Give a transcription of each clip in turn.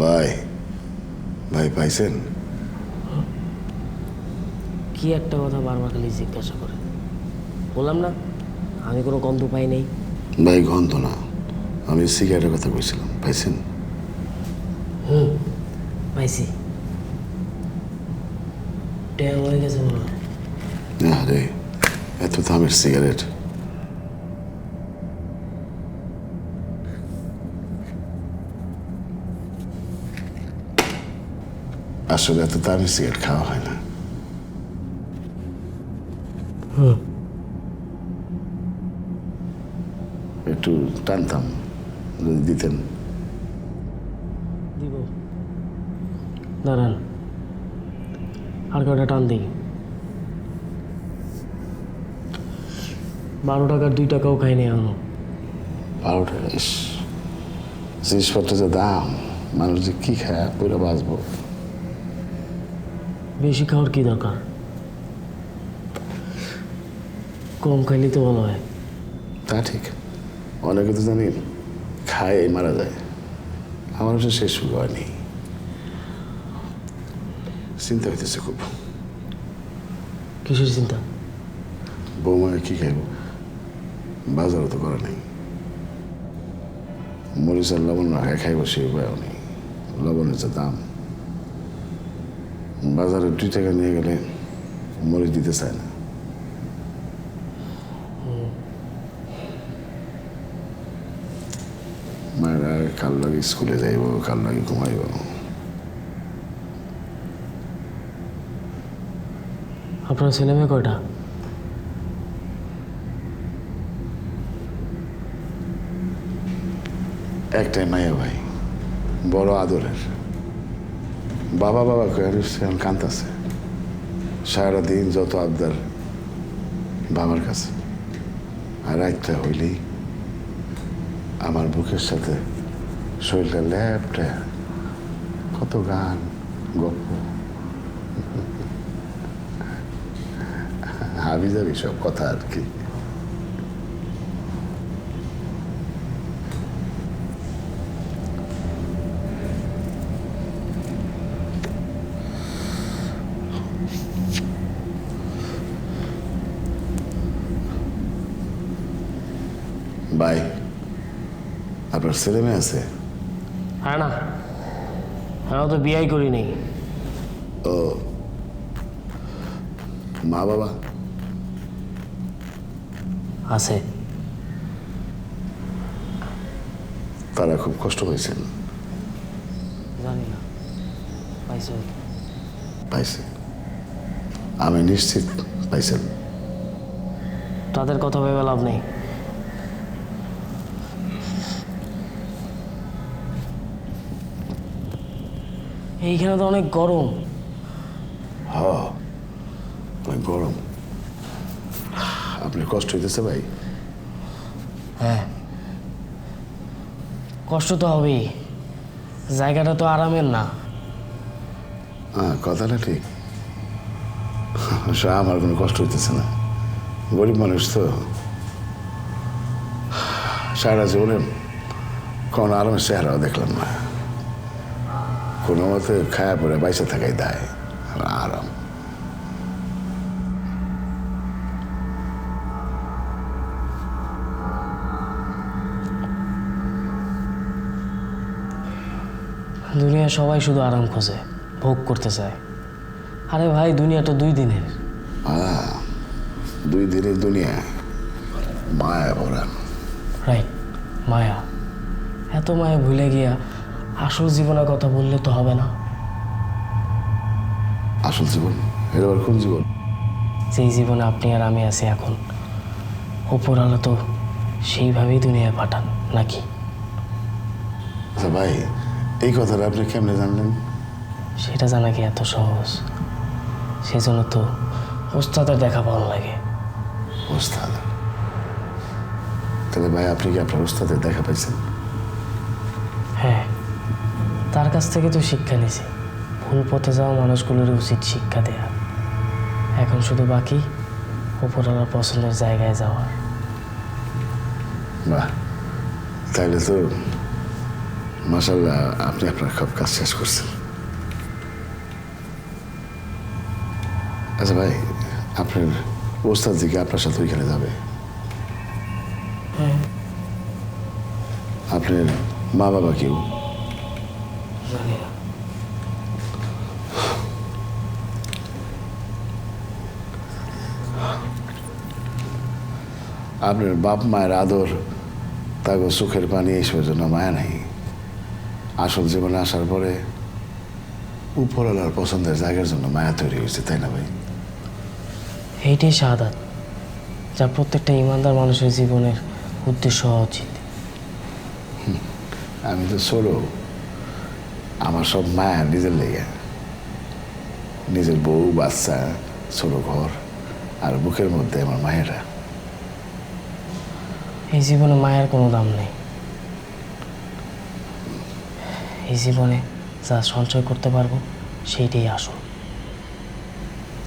ভাই ভাই পাইছেন কি একটা কথা বারবার খালি জিজ্ঞাসা করে? বললাম না আমি কোনো গন্ধ পাই নাই। ভাই গন্ধ না। আমি সিগারেটের কথা বলছিলাম পাইছেন? হুম পাইছি। হয়ে গেছে মনে হয়। না রে এত দামের সিগারেট। আসলে এত দামের সিগারেট খাওয়া হয় না একটু টানতাম যদি দিতেন দিব দাঁড়ান আর কটা টান দিই বারো টাকার দুই টাকাও খাইনি এখনও। বারো টাকা ইস। জিনিসপত্রের যে দাম মানুষ যে কী খায় পুরো বাঁচবো। বেশি খাওয়ার কি দরকার? কম খাইলে তো ভালো হয়। তা ঠিক। অনেকে তো জানি খায় মারা যায়। আমার তো শেষ হয়নি চিন্তা হইতেছে খুব। কিসের চিন্তা? বৌমায় কি খাইব? বাজারও তো করা নেই। মরিচ আর লবণ রাখায় খাইব সে উপায়ও নেই। লবণের যে দাম। বাজারে দুই টাকা নিয়ে গেলে মরিচ দিতে চায় না। মায়েরা কাল লাগে স্কুলে যাইব কাল লাগে ঘুমাইব। আপনার ছেলে মেয়ে কয়টা? একটাই মাইয়া ভাই বড় আদরের। বাবা বাবা কয়ার এখন কান্তাছে সারাদিন যত আবদার বাবার কাছে। আর একটা হইলেই আমার বুকের সাথে শরীরটা ল্যাপটা। কত গান গল্প হাবি যাবি সব কথা আর কি। ভাই আপনার ছেলে মেয়ে আছে? হ্যাঁ না হ্যাঁ তো বিয়াই করি নেই ও মা বাবা? আছে। তারা খুব কষ্ট হয়েছেন জানি না পাইছে। পাইছে। আমি নিশ্চিত পাইছেন। তাদের কথা ভেবে লাভ নেই। এইখানে তো অনেক গরম। হ অনেক গরম। আপনার কষ্ট হইতেছে ভাই? হ্যাঁ। কষ্ট তো হবেই। জায়গাটা তো আরামের না। হ্যাঁ কথাটা ঠিক। আমার কোনো কষ্ট হইতেছে না। গরিব মানুষ তো। সারা জীবনে কোনো আরামের চেহারাও দেখলাম না। কোনো মতে খায়া পরে বাইসে থাকাই দায় আর আরাম। দুনিয়া সবাই শুধু আরাম খোঁজে ভোগ করতে চায়। আরে ভাই দুনিয়াটা দুই দিনের। দুই দিনের দুনিয়া মায়া ভরা। রাইট মায়া। এত মায়া ভুলে গিয়া আসল জীবনের কথা বললে তো হবে না। আসল জীবন? এটা আবার কোন জীবন? যেই জীবনে আপনি আর আমি আছি এখন উপরওয়ালা তো সেইভাবেই দুনিয়ায় পাঠান নাকি? আচ্ছা ভাই এই কথাটা আপনি কেমনে জানলেন? সেটা জানা কি এত সহজ? সেজন্য তো ওস্তাদের দেখা ভালো লাগে। ওস্তাদ? তাহলে ভাই আপনি কি আপনার ওস্তাদের দেখা পাইছেন হ্যাঁ তার কাছ থেকে তো শিক্ষা নিছি। ভুল পথে যাওয়া মানুষগুলোর উচিত শিক্ষা দেয়া। এখন শুধু বাকি উপরওয়ালার পছন্দের জায়গায় যাওয়া। বাহ তাহলে তো মাসাল্লাহ আপনি আপনার সব কাজ শেষ করছেন। আচ্ছা ভাই আপনার ওস্তাদ দিকে আপনার সাথে ওইখানে যাবে। আপনার মা বাবা কেউ? জানি না আপনার বাপ মায়ের আদর তাকে সুখের পানি এইসবের জন্য মায়া নেই। আসল জীবনে আসার পরে উপরওয়ালার পছন্দের জায়গার জন্য মায়া তৈরি হয়েছে তাই না ভাই? এইটাই শাহাদাত যা প্রত্যেকটা ইমানদার মানুষের জীবনের উদ্দেশ্য হওয়া উচিত। আমি তো ছোট আমার সব মায়া নিজের লেগে। নিজের বউ বাচ্চা ছোট ঘর আর বুকের মধ্যে আমার মায়েরা। এই জীবনে মায়ের কোনো দাম নেই। এই জীবনে যা সঞ্চয় করতে পারব সেইটাই আসল।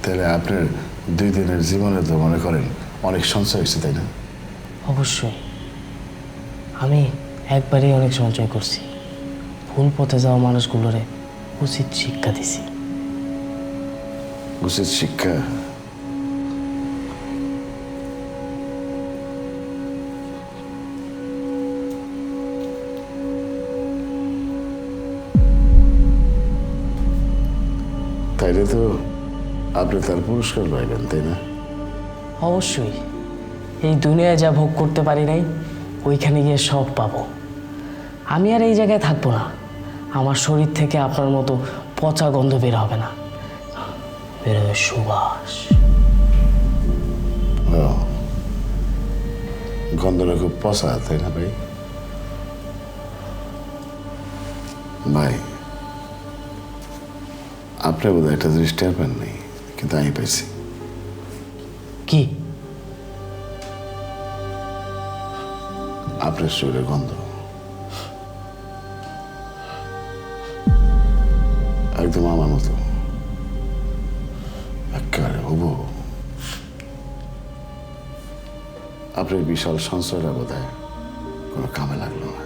তাহলে আপনার দুই দিনের জীবনে তো মনে করেন অনেক সঞ্চয় হয়েছে তাই না? অবশ্যই। আমি একবারেই অনেক সঞ্চয় করছি। ভুল পথে যাওয়া মানুষগুলোরে উচিত শিক্ষা দিছি। উচিত শিক্ষা? তাইলে তো আপনি তার পুরস্কার পাইবেন তাই না? অবশ্যই। এই দুনিয়ায় যা ভোগ করতে পারি নাই ওইখানে গিয়ে সব পাবো। আমি আর এই জায়গায় থাকব না। আমার শরীর থেকে আপনার মতো পচা গন্ধ বের হবে না। বের হবে সুবাস। গন্ধটা খুব পচা তাই না ভাই? ভাই আপনি বোধহয় একটা জিনিস টের পান নেই কিন্তু আমি পাইছি। কি? আপনার শরীরে গন্ধ। একদম আমার মতো। একেবারে হবু। আপনার বিশাল সঞ্চয়টা বোধ হয় কোনো কামে লাগল না।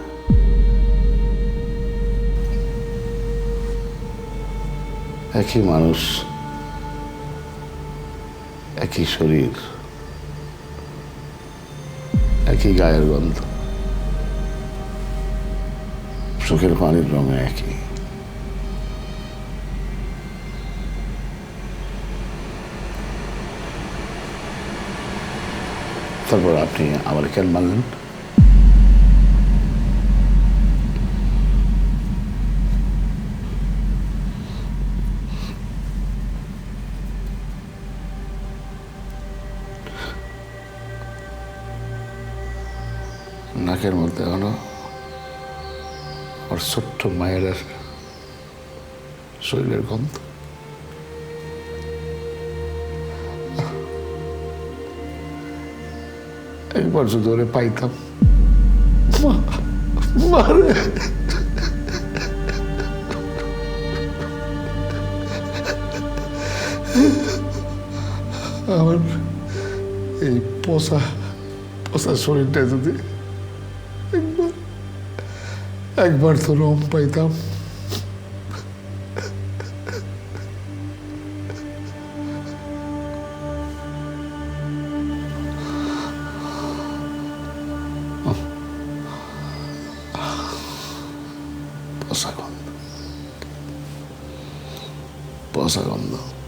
একই মানুষ, একই শরীর, একই গায়ের গন্ধ, চোখের পানির রঙে একই। তারপর আপনি আমার কেন মানলেন? নাকের মধ্যে এখনও ওর ছোট্ট মায়ের শরীরের গন্ধ। একবার যদি ওরে পাইতাম। মারে আমার এই পচা পচা শরীরটা যদি একবার একবার তো রম পাইতাম। পচা গন্ধ পচা গন্ধ